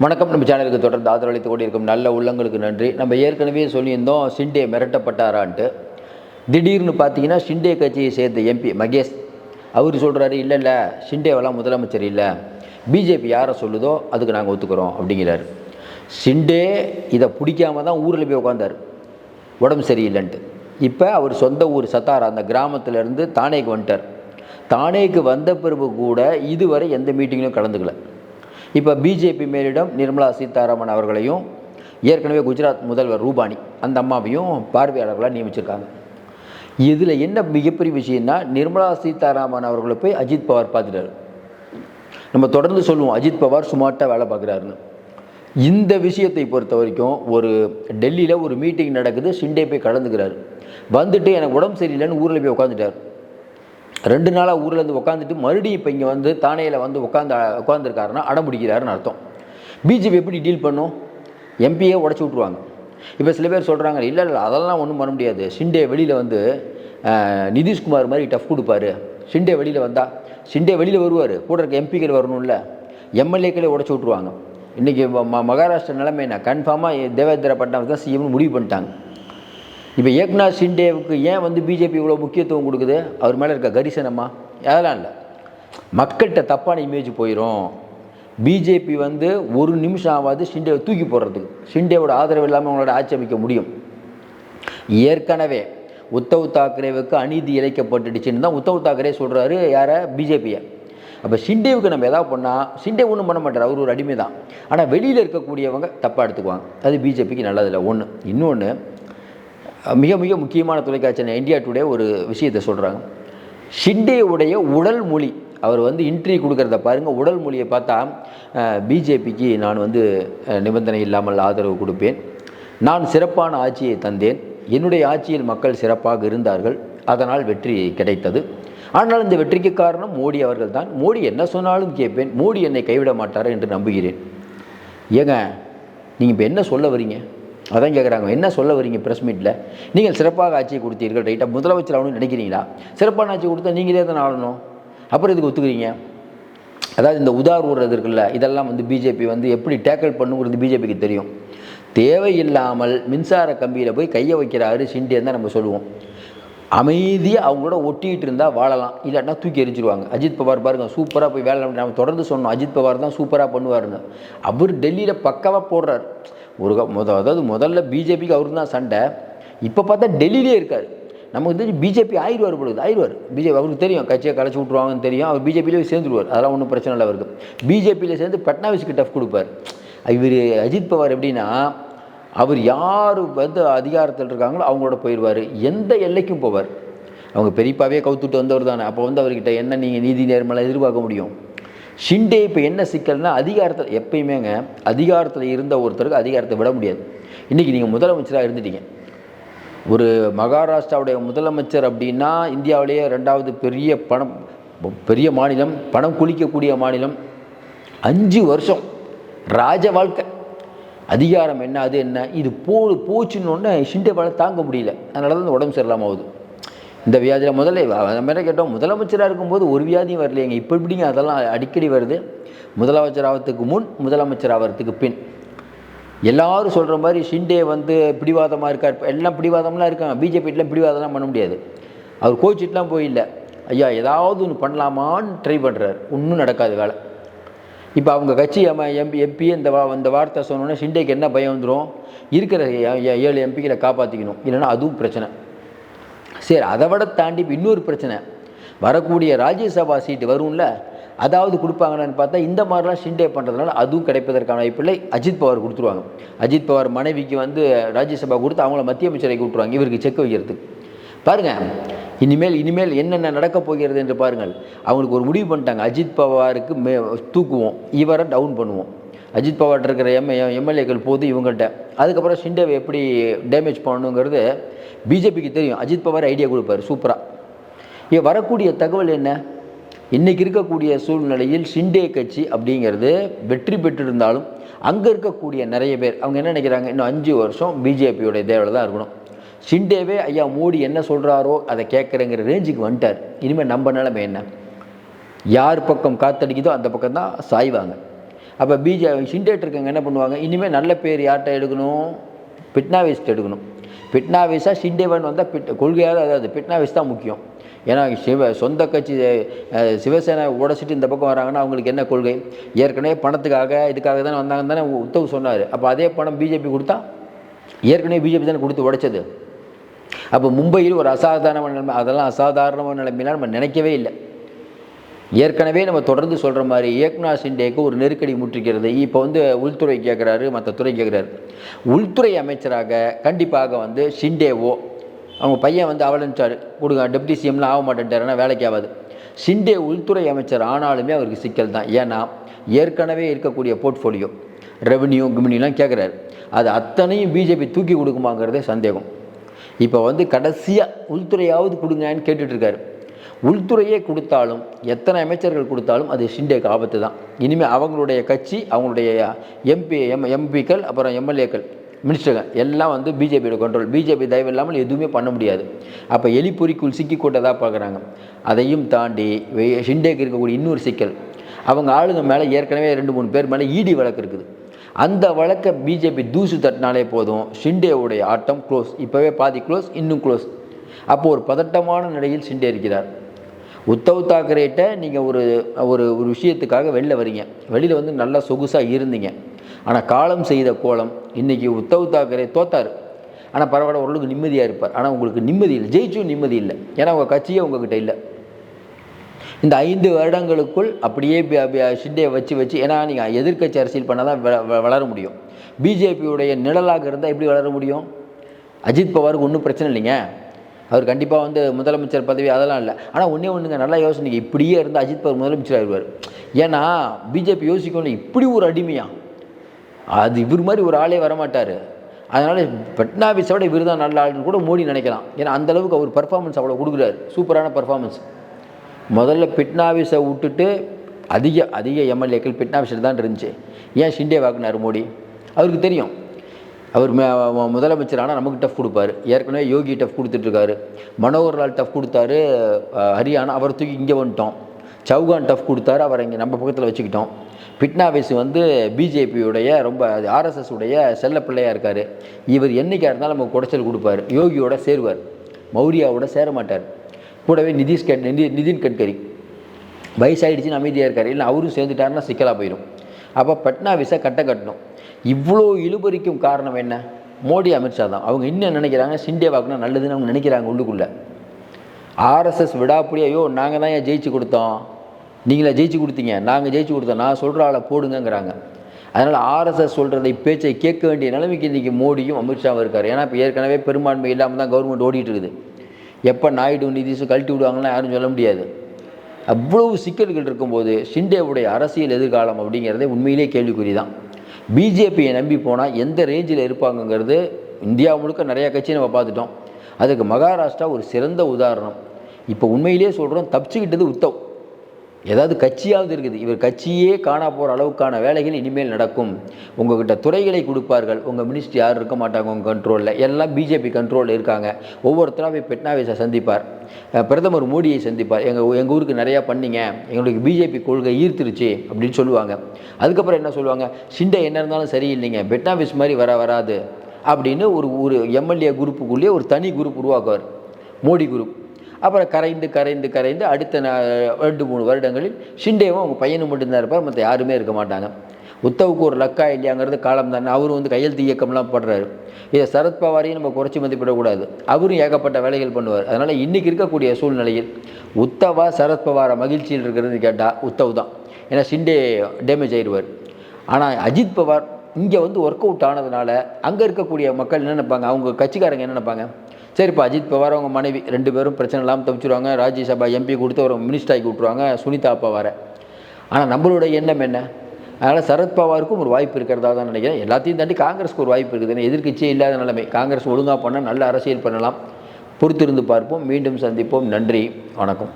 வணக்கம். நம்ம சேனலுக்கு தொடர்ந்து ஆதரவளித்து கொண்டிருக்கும் நல்ல உள்ளங்களுக்கு நன்றி. நம்ம ஏற்கனவே சொல்லியிருந்தோம் ஷிண்டே மிரட்டப்பட்டாரான்ட்டு. திடீர்னு பார்த்தீங்கன்னா ஷிண்டே கட்சியை சேர்ந்த எம்பி மகேஷ். அவர் சொல்கிறாரு இல்லை இல்லை ஷிண்டேவெல்லாம் முதலமைச்சர் இல்லை. பிஜேபி யாரை சொல்லுதோ அதுக்கு நாங்கள் ஒத்துக்கிறோம் அப்படிங்கிறாரு. ஷிண்டே இதை பிடிக்காம தான் ஊரில் போய் உட்காந்தார் உடம்பு சரியில்லைன்ட்டு. இப்போ அவர் சொந்த ஊர் சத்தாரா அந்த கிராமத்திலேருந்து தானேக்கு வந்துட்டார். தானேக்கு வந்த பிறகு கூட இதுவரை எந்த மீட்டிங்கிலும் கலந்துக்கல. இப்போ பிஜேபி மேலிடம் நிர்மலா சீதாராமன் அவர்களையும் ஏற்கனவே குஜராத் முதல்வர் ரூபானி அந்த அம்மாவையும் பார்வையாளர்களாக நியமிச்சிருக்காங்க. இதில் என்ன மிகப்பெரிய விஷயம்னா நிர்மலா சீதாராமன் அவர்களை போய் அஜித் பவார் பார்த்துட்டாரு. நம்ம தொடர்ந்து சொல்லுவோம் அஜித் பவார் சுமார்ட்டாக வேலை பார்க்குறாருன்னு. இந்த விஷயத்தை பொறுத்த வரைக்கும் ஒரு டெல்லியில் ஒரு மீட்டிங் நடக்குது ஷிண்டே போய் கலந்துக்கிறாரு. வந்துட்டு எனக்கு உடம்பு சரியில்லைன்னு ஊரில் போய் உட்காந்துட்டார் ரெண்டு நாளாக ஊரில் இருந்து உட்காந்துட்டு மறுபடியும் இப்போ இங்கே வந்து தானேயில் வந்து உட்காந்து உட்காந்துருக்காருன்னா அடம் பிடிக்கிறாருன்னு அர்த்தம் பிஜேபி எப்படி டீல் பண்ணும்? எம்பியே உடச்சி விட்ருவாங்க இப்போ சில பேர் சொல்கிறாங்க இல்லை இல்லை அதெல்லாம் ஒன்றும் பண்ண முடியாது. ஷிண்டே வெளியில் வந்து நிதிஷ்குமார் மாதிரி டஃப் கொடுப்பாரு. ஷிண்டே வெளியில் வந்தால் ஷிண்டே வெளியில் வருவார். கூட இருக்க எம்பிக்கள் வரணும்ல. எம்எல்ஏக்களே உடச்சி விட்ருவாங்க இன்றைக்கி மகாராஷ்டிரா நிலைமை என்ன? கன்ஃபார்மாக தேவேந்திர பட்னாவிஸ் தான் சிஎம்னு முடிவு பண்ணிட்டாங்க. இப்போ ஏக்நாத் ஷிண்டேவுக்கு ஏன் வந்து பிஜேபி இவ்வளோ முக்கியத்துவம் கொடுக்குது? அவர் மேலே இருக்க கரிசனமா அதெல்லாம் இல்லை. மக்கள்கிட்ட தப்பான இமேஜ் போயிடும் பிஜேபி வந்து ஒரு நிமிஷம் ஆகாது ஷிண்டேவை தூக்கி போடுறதுக்கு ஷிண்டேவோட ஆதரவு இல்லாமல் அவங்களோட ஆட்சி அமைக்க முடியும். ஏற்கனவே உத்தவ் தாக்கரேவுக்கு அநீதி இழைக்கப்பட்டுடுச்சுன்னு தான் உத்தவ் தாக்கரே சொல்கிறாரு யாரை? பிஜேபியை. அப்போ ஷிண்டேவுக்கு நம்ம எதாவது பண்ணால் ஷிண்டே ஒன்றும் பண்ண மாட்டார் அவர் ஒரு அடிமை தான் ஆனால் வெளியில் இருக்கக்கூடியவங்க தப்பாக எடுத்துக்குவாங்க. அது பிஜேபிக்கு நல்லதில்லை. ஒன்று இன்னொன்று மிக மிக முக்கியமான தொலைக்காட்சி இந்தியா டுடே ஒரு விஷயத்தை சொல்கிறாங்க ஷிண்டேவுடைய உடல் மொழி. அவர் வந்து இன்ட்ரி கொடுக்குறத பாருங்கள் உடல் மொழியை பார்த்தா பிஜேபிக்கு நான் வந்து நிபந்தனை இல்லாமல் ஆதரவு கொடுப்பேன். நான் சிறப்பான ஆட்சியை தந்தேன். என்னுடைய ஆட்சியில் மக்கள் சிறப்பாக இருந்தார்கள். அதனால் வெற்றி கிடைத்தது. ஆனால் இந்த வெற்றிக்கு காரணம் மோடி அவர்கள் தான் மோடி என்ன சொன்னாலும் கேட்பேன். மோடி என்னை கைவிட மாட்டார் என்று நம்புகிறேன். ஏங்க நீங்கள் இப்போ என்ன சொல்ல வரீங்க? அதான் கேட்குறாங்க என்ன சொல்ல வரீங்க ப்ரெஸ் மீட்டில் நீங்கள் சிறப்பாக ஆட்சியை கொடுத்தீர்கள் ரைட்டாக முதலமைச்சர் ஆகணும்னு நினைக்கிறீங்களா? சிறப்பான ஆட்சி கொடுத்தா நீங்களே தானே ஆளணும் அப்புறம் இதுக்கு ஒத்துக்கிறீங்க? அதாவது இந்த உதார் ஊடுறது இருக்குல்ல இதெல்லாம் வந்து பிஜேபி வந்து எப்படி டேக்கிள் பண்ணுங்கிறது பிஜேபிக்கு தெரியும். தேவையில்லாமல் மின்சார கம்பியில் போய் கையை வைக்கிறாரு சிண்டியன் தான் நம்ம சொல்லுவோம். அமைதியாக அவங்களோட ஒட்டிகிட்டு இருந்தால் வாழலாம். இல்லாட்டினா தூக்கி எரிஞ்சிருவாங்க. அஜித் பவார் பாருங்க சூப்பராக போய் வேலை நம்ம தொடர்ந்து சொன்னோம். அஜித் பவார் தான் சூப்பராக பண்ணுவாருன்னு. அவர் டெல்லியில் பக்காவாக போடுறார். ஒரு க- முத அதாவது முதல்ல பிஜேபிக்கு அவருக்கு தான் சண்டை. இப்போ பார்த்தா டெல்லியிலே இருக்கார். நமக்கு தெரிஞ்சு பிஜேபி ஆயிடுவார் பொழுது ஆயிடுவார் பிஜேபி அவருக்கு தெரியும் கட்சியை கலைச்சி விட்ருவாங்கன்னு தெரியும். அவர் பிஜேபியிலே சேர்ந்துருவார். அதெல்லாம் ஒன்றும் பிரச்சனை இல்லை அவருக்கு. பிஜேபியில் சேர்ந்து பட்னாவிஸ்க்கு டஃப் கொடுப்பார். இவர் அஜித் பவார் எப்படின்னா அவர் யார் வந்து அதிகாரத்தில் இருக்காங்களோ அவங்களோட போயிடுவார் எந்த எல்லைக்கும் போவார். அவங்க பெரியப்பாவே கவுத்துட்டு வந்தவர் தானே. அப்போ வந்து அவர்கிட்ட என்ன நீங்கள் நீதி நேர்மலை எதிர்பார்க்க முடியும்? ஷிண்டே இப்போ என்ன சிக்கல்னா அதிகாரத்தில் எப்பயுமேங்க அதிகாரத்தில் இருந்த ஒருத்தருக்கு அதிகாரத்தை விட முடியாது. இன்றைக்கி நீங்கள் முதலமைச்சராக இருந்துட்டீங்க. ஒரு மகாராஷ்டிராவுடைய முதலமைச்சர் அப்படின்னா இந்தியாவிலேயே ரெண்டாவது பெரிய பணம் பெரிய மாநிலம் பணம் குளிக்கக்கூடிய மாநிலம். அஞ்சு வருஷம் ராஜ வாழ்க்கை. அதிகாரம் என்ன அது என்ன இது போ போச்சுன்னு ஷிண்டேவால் தாங்க முடியல. அதனால தான் உடம்பு சரியில்லாமல் ஆகுது இந்த வியாதியில் முதல்ல நம்ம என்ன கேட்டோம்? முதலமைச்சராக இருக்கும்போது ஒரு வியாதியும் வரலையேங்க. இப்போ இப்படிங்க அதெல்லாம் அடிக்கடி வருது? முதலமைச்சர் ஆகிறதுக்கு முன் முதலமைச்சர் ஆகிறதுக்கு பின். எல்லாரும் சொல்கிற மாதிரி ஷிண்டே வந்து பிடிவாதமாக இருக்கார். எல்லாம் பிடிவாதம்லாம் இருக்காங்க. பிஜேபிட்டலாம் பிடிவாதம்லாம் பண்ண முடியாது. அவர் கோச்சிட்டுலாம் போயில்லை ஐயா ஏதாவது ஒன்று பண்ணலாமான்னு ட்ரை பண்ணுறாரு ஒன்றும் நடக்காது வேலை. இப்போ அவங்க கட்சி எம் எம்பி எம்பி இந்த வா இந்த வார்த்தை சொன்னோன்னே ஷிண்டேக்கு என்ன பயம் வந்துடும் இருக்கிற ஏழு எம்பிக்களை காப்பாற்றிக்கணும் இல்லைன்னா அதுவும் பிரச்சனை. சரி அதை விட தாண்டி இப்போ இன்னொரு பிரச்சனை. வரக்கூடிய ராஜ்யசபா சீட்டு வரும்ல அதாவது கொடுப்பாங்களான்னு பார்த்தா இந்த மாதிரிலாம் ஷிண்டே பண்ணுறதுனால அதுவும் கிடைப்பதற்கான வாய்ப்பில்லை. அஜித் பவார் கொடுத்துருவாங்க. அஜித் பவார் மனைவிக்கு வந்து ராஜ்யசபா கொடுத்து அவங்கள மத்திய அமைச்சரை விட்டுருவாங்க இவருக்கு செக் வைக்கிறதுக்கு. பாருங்கள் இனிமேல் இனிமேல் என்னென்ன நடக்கப் போகிறது என்று பாருங்கள். அவங்களுக்கு ஒரு முடிவு பண்ணிட்டாங்க. அஜித் பவாருக்கு மே தூக்குவோம். இவரை டவுன் பண்ணுவோம். அஜித் பவார் இருக்கிற எம் எம்எல்ஏக்கள் போது இவங்கள்ட்ட. அதுக்கப்புறம் ஷிண்டேவை எப்படி டேமேஜ் பண்ணணுங்கிறது பிஜேபிக்கு தெரியும். அஜித் பவார் ஐடியா கொடுப்பாரு சூப்பராக இங்கே வரக்கூடிய தகவல் என்ன? இன்றைக்கி இருக்கக்கூடிய சூழ்நிலையில் ஷிண்டே கட்சி அப்படிங்கிறது வெற்றி பெற்றிருந்தாலும் அங்கே இருக்கக்கூடிய நிறைய பேர் அவங்க என்ன நினைக்கிறாங்க? இன்னும் அஞ்சு வருஷம் பிஜேபியோடைய தேவையில் தான் இருக்கணும். ஷிண்டேவே ஐயா மோடி என்ன சொல்கிறாரோ அதை கேட்குறேங்கிற ரேஞ்சுக்கு வந்துட்டார். இனிமேல் நம்ம நிலைமை என்ன? யார் பக்கம் காத்தடிக்குதோ அந்த பக்கம் தான் சாய்வாங்க. அப்போ பிஜே ஷிண்டேட் இருக்கவங்க என்ன பண்ணுவாங்க? இனிமேல் நல்ல பேர் யார்கிட்ட எடுக்கணும்? பிட்னாவிஸ்ட் எடுக்கணும். பிட்னாவிஸாக ஷிண்டேவன் வந்தால் பிட் கொள்கையாக அதாவது பிட்னாவிஸ் தான் முக்கியம். ஏன்னா சிவ சொந்த கட்சி சிவசேனை உடைச்சிட்டு இந்த பக்கம் வராங்கன்னா அவங்களுக்கு என்ன கொள்கை? ஏற்கனவே பணத்துக்காக இதுக்காக தானே வந்தாங்க தானே உத்தவ் சொன்னார். அப்போ அதே பணம் பிஜேபி கொடுத்தா? ஏற்கனவே பிஜேபி தானே கொடுத்து உடைச்சது. அப்போ மும்பையில் ஒரு அசாதாரணமான நிலைமை அதெல்லாம் அசாதாரணமான நிலைமையெல்லாம் நம்ம நினைக்கவே இல்லை. ஏற்கனவே நம்ம தொடர்ந்து சொல்கிற மாதிரி ஏக்நாத் சிண்டேக்கு ஒரு நெருக்கடி முற்றிக்கிறது. இப்போ வந்து உள்துறை கேட்குறாரு மற்ற துறை கேட்குறாரு உள்துறை அமைச்சராக கண்டிப்பாக வந்து ஷிண்டேவோ அவங்க பையன் வந்து அவலன்ச்சார் கொடுங்க டெப்டி சிஎம்லாம் ஆக மாட்டேன்ட்டாருன்னா வேலைக்கு ஆகாது. ஷிண்டே உள்துறை அமைச்சர் ஆனாலுமே அவருக்கு சிக்கல் தான். ஏன்னா ஏற்கனவே இருக்கக்கூடிய போர்ட்ஃபோலியோ ரெவன்யூ கிமினிலாம் கேட்குறாரு அது அத்தனையும் பிஜேபி தூக்கி கொடுக்குமாங்கிறதே சந்தேகம். இப்போ வந்து கடைசியாக உள்துறையாவது கொடுங்கன்னு கேட்டுட்ருக்காரு உள்துறையே கொடுத்தாலும் எத்தனை அமைச்சர்கள் கொடுத்தாலும் அது ஷிண்டேக்கு ஆபத்து தான் இனிமேல் அவங்களுடைய கட்சி அவங்களுடைய எம்பி எம் எம்பிக்கள் அப்புறம் எம்எல்ஏக்கள் மினிஸ்டர்கள் எல்லாம் வந்து பிஜேபியோட கண்ட்ரோல் பிஜேபி தயவு இல்லாமல் எதுவுமே பண்ண முடியாது. அப்போ எலிப்பொறிக்குள் சிக்கிக்கொண்டதாக பார்க்குறாங்க. அதையும் தாண்டி ஷிண்டேக்கு இருக்கக்கூடிய இன்னொரு சிக்கல். அவங்க ஆளுங்க மேலே ஏற்கனவே ரெண்டு மூணு பேர் மேலே ஈடி வழக்கு இருக்குது. அந்த வழக்கை பிஜேபி தூசு தட்டினாலே போதும் ஷிண்டேவுடைய ஆட்டம் க்ளோஸ் இப்போவே பாதி க்ளோஸ் இன்னும் க்ளோஸ் அப்போது ஒரு பதட்டமான நிலையில் ஷிண்டே இருக்கிறார். உத்தவ் தாக்கரேட்ட நீங்கள் ஒரு ஒரு ஒரு விஷயத்துக்காக வெளில வரீங்க. வெளியில் வந்து நல்லா சொகுசாக இருந்தீங்க. ஆனால் காலம் செய்த கோலம் இன்றைக்கி உத்தவ் தாக்கரே தோத்தார். ஆனால் பரவாயில்ல ஓரளவுக்கு நிம்மதியாக இருப்பார். ஆனால் உங்களுக்கு நிம்மதி இல்லை. ஜெயிச்சும் நிம்மதி இல்லை. ஏன்னா உங்கள் கட்சியே உங்ககிட்ட இல்லை. இந்த ஐந்து வருடங்களுக்குள் அப்படியே பி- வச்சு வச்சு ஏன்னா நீங்கள் எதிர்க்கட்சி அரசியல் பண்ணால் தான் வ- வளர முடியும். பிஜேபியுடைய நிழலாக இருந்தால் எப்படி வளர முடியும்? அஜித் பவாருக்கு ஒன்றும் பிரச்சனை இல்லைங்க. அவர் கண்டிப்பாக வந்து முதலமைச்சர் பதவி அதெல்லாம் இல்லை. ஆனால் ஒன்றே ஒன்றுங்க நல்லா யோசனைங்க இப்படியே இருந்து அஜித் பவார் முதலமைச்சர் ஆயிடுவார். ஏன்னா பிஜேபி யோசிக்கணும் இப்படி ஒரு அடிமையா? அது இவர் மாதிரி ஒரு ஆளே வரமாட்டார். அதனால் பட்னாவிஸை விட இவர் தான் நல்ல ஆளுன்னு கூட மோடி நினைக்கலாம். ஏன்னா அந்தளவுக்கு அவர் பர்ஃபார்மன்ஸ் அவ்வளோ கொடுக்குறாரு. சூப்பரான பர்ஃபார்மன்ஸ் முதல்ல பிட்னாவிஸை விட்டுட்டு அதிக அதிக எம்எல்ஏக்கள் பிட்னாவிஸில் தான் இருந்துச்சு. ஏன் ஷிண்டே வாக்குனார் மோடி? அவருக்கு தெரியும். அவர் ம- முதலமைச்சர் ஆனால் நமக்கு டஃப் கொடுப்பாரு. ஏற்கனவே யோகி டஃப் கொடுத்துட்ருக்காரு. மனோகர்லால் டஃப் கொடுத்தாரு ஹரியானா. அவர் தூக்கி இங்கே வந்துட்டோம். சவுகான் டஃப் கொடுத்தாரு அவரை இங்கே நம்ம பக்கத்தில் வச்சுக்கிட்டோம். பிட்னாவிஸ் வந்து பிஜேபியுடைய ரொம்ப ஆர்எஸ்எஸ் உடைய செல்ல பிள்ளையாக இருக்கார். இவர் என்னைக்காக இருந்தாலும் நமக்கு குடைச்சல் கொடுப்பாரு. யோகியோட சேருவார். மௌரியாவோட சேர மாட்டார். கூடவே நிதிஷ் கட் நிதி நிதின் கட்கரி. வயசாயிடுச்சுன்னு அமைதியாக இருக்கார். இல்லை அவரும் சேர்ந்துட்டாருன்னா சிக்கலாக போயிடும் அப்போ பட்னாவிஸை கட்ட கட்டணும். இவ்வளோ இழுபறிக்கும் காரணம் என்ன? மோடி அமித்ஷா தான். அவங்க இன்னும் நினைக்கிறாங்க? சிண்டே வாக்குனா நல்லதுன்னு அவங்க நினைக்கிறாங்க உள்ளுக்குள்ளே. ஆர்எஸ்எஸ் விடாப்படி ஐயோ நாங்கள் தான் ஏன் ஜெயிச்சு கொடுத்தோம்? நீங்களே ஜெயிச்சு கொடுத்தீங்க. நாங்கள் ஜெயிச்சு கொடுத்தோம். நான் சொல்கிற ஆளை போடுங்கங்கிறாங்க. அதனால் ஆர்எஸ்எஸ் சொல்கிறதை பேச்சை கேட்க வேண்டிய நிலைமைக்கு இன்றைக்கி மோடியும் அமித்ஷாவும் இருக்கார். ஏன்னா இப்போ ஏற்கனவே பெரும்பான்மை இல்லாமல் தான் கவர்மெண்ட் ஓடிட்டு இருக்குது எப்போ நாயுடு நிதிஷும் கழட்டி விடுவாங்கன்னு யாரும் சொல்ல முடியாது. அவ்வளவு சிக்கல்கள் இருக்கும்போது ஷிண்டேவுடைய அரசியல் எதிர்காலம் அப்படிங்கிறதே உண்மையிலே கேள்விக்குறி தான் பிஜேபியை நம்பி போனால் எந்த ரேஞ்சில் இருப்பாங்கங்கிறது இந்தியா முழுக்க நிறையா கட்சி நம்ம பார்த்துட்டோம். அதுக்கு மகாராஷ்டிரா ஒரு சிறந்த உதாரணம். இப்போ உண்மையிலேயே சொல்கிறோம் தப்பிச்சுக்கிட்டது உத்தவ். ஏதாவது கட்சியாவது இருக்குது. இவர் கட்சியே காணா போகிற அளவுக்கான வேலைகள் இனிமேல் நடக்கும். உங்ககிட்ட துறைகளை கொடுப்பார்கள். உங்கள் மினிஸ்ட்ரி யாரும் இருக்க மாட்டாங்க உங்கள் கண்ட்ரோலில் எல்லாம் பிஜேபி கண்ட்ரோலில் இருக்காங்க. ஒவ்வொருத்தராக போய் பெட்னாவிஸை சந்திப்பார். பிரதமர் மோடியை சந்திப்பார். எங்கள் எங்கள் ஊருக்கு நிறையா பண்ணீங்க. எங்களுக்கு பிஜேபி கொள்கை ஈர்த்துருச்சு அப்படின்னு சொல்லுவாங்க. அதுக்கப்புறம் என்ன சொல்லுவாங்க? சிண்டை என்ன இருந்தாலும் சரியில்லைங்க. பெட்னாவிஸ் மாதிரி வர வராது அப்படின்னு ஒரு ஒரு எம்எல்ஏ குரூப்புக்குள்ளேயே ஒரு தனி குரூப் உருவாக்குவார். மோடி குரூப் அப்புறம் கரைந்து கரைந்து கரைந்து அடுத்த நா- ரெண்டு மூணு வருடங்களில் ஷிண்டேவும் அவங்க பையனும் மட்டும்தான் இருப்பார். மற்ற யாருமே இருக்க மாட்டாங்க. உத்தவுக்கு ஒரு லக்கா இல்லையாங்கிறது காலம் தானே. அவரும் வந்து கையெழுத்து இயக்கம்லாம் படுறாரு. இதை சரத்பவாரையும் நம்ம குறைச்சி மதிப்பிடக்கூடாது. அவரும் ஏகப்பட்ட வேலைகள் பண்ணுவார். அதனால் இன்றைக்கி இருக்கக்கூடிய சூழ்நிலையில் உத்தவா சரத்பவாரை மகிழ்ச்சியில் இருக்கிறதுன்னு கேட்டால் உத்தவ் தான். ஏன்னா ஷிண்டே டேமேஜ் ஆயிடுவார். ஆனால் அஜித் பவார் இங்கே வந்து ஒர்க் அவுட் ஆனதுனால அங்கே இருக்கக்கூடிய மக்கள் என்ன நினைப்பாங்க? அவங்க கட்சிக்காரங்க என்ன நினைப்பாங்க? சரிப்பா அஜித் பவார் அவங்க மனைவி ரெண்டு பேரும் பிரச்சனை இல்லாமல் தப்பிச்சுருவாங்க. ராஜ்யசபா எம்பி கொடுத்து ஒரு மினிஸ்டர் ஆக்கி விட்ருவாங்க சுனிதா பவாரை ஆனால் நம்மளோட எண்ணம் என்ன? அதனால் சரத்பவாருக்கும் ஒரு வாய்ப்பு இருக்கிறதா தான் நினைக்கிறேன். எல்லாத்தையும் தாண்டி காங்கிரஸ்க்கு ஒரு வாய்ப்பு இருக்குது. எதிர்கட்சியே இல்லாத நிலைமை. காங்கிரஸ் ஒழுங்காக பண்ணால் நல்ல அரசியல் பண்ணலாம். பொறுத்திருந்து பார்ப்போம். மீண்டும் சந்திப்போம். நன்றி. வணக்கம்.